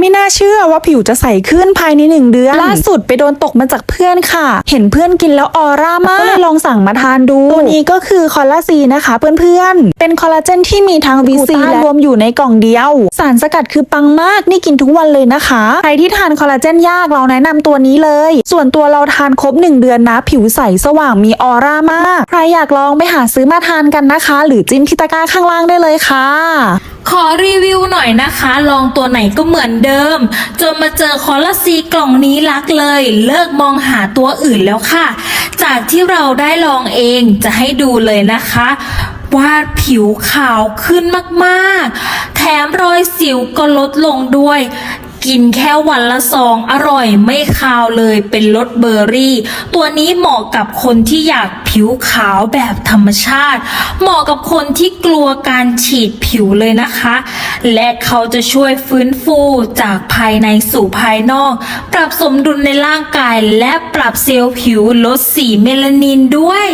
ไม่น่าเชื่อว่าผิวจะใสขึ้นภายในหนึ่งเดือน ล่าสุดไปโดนตกมาจากเพื่อนค่ะ เห็นเพื่อนกินแล้วออร่ามากก็เลยลองสั่งมาทานดูตัวนี้ก็คือคอลลาซีนะคะเพื่อนๆ เป็นคอลลาเจนที่มีทั้งวีซีและรวมอยู่ในกล่องเดียว สารสกัดคือปังมากนี่กินทุกวันเลยนะคะ ใครที่ทานคอลลาเจนยากเราแนะนำตัวนี้เลย ส่วนตัวเราทานครบ 1 เดือนนะ ผิวใสสว่างมีออร่ามาก ใครอยากลองไปหาซื้อมาทานกันนะคะ หรือจิ้มที่ตะกร้าข้างล่างได้เลยค่ะ ขอรีวิว หน่อยนะคะ ลองตัวไหนก็เหมือนเดิม จนมาเจอคอลลาซีกล่องนี้รักเลย เลิกมองหาตัวอื่นแล้วค่ะ จากที่เราได้ลองเองจะให้ดูเลยนะคะว่าผิวขาวขึ้นมากๆ แถมรอยสิวก็ลดลงด้วย กินแค่วันละซองอร่อยไม่คาวเลยเป็นรสเบอร์รี่ ตัวนี้เหมาะกับคนที่อยากผิวขาวแบบธรรมชาติ เหมาะกับคนที่กลัวการฉีดผิวเลยนะคะ และเขาจะช่วยฟื้นฟูจากภายในสู่ภายนอก ปรับสมดุลในร่างกายและปรับเซลล์ผิวลดสีเมลานินด้วย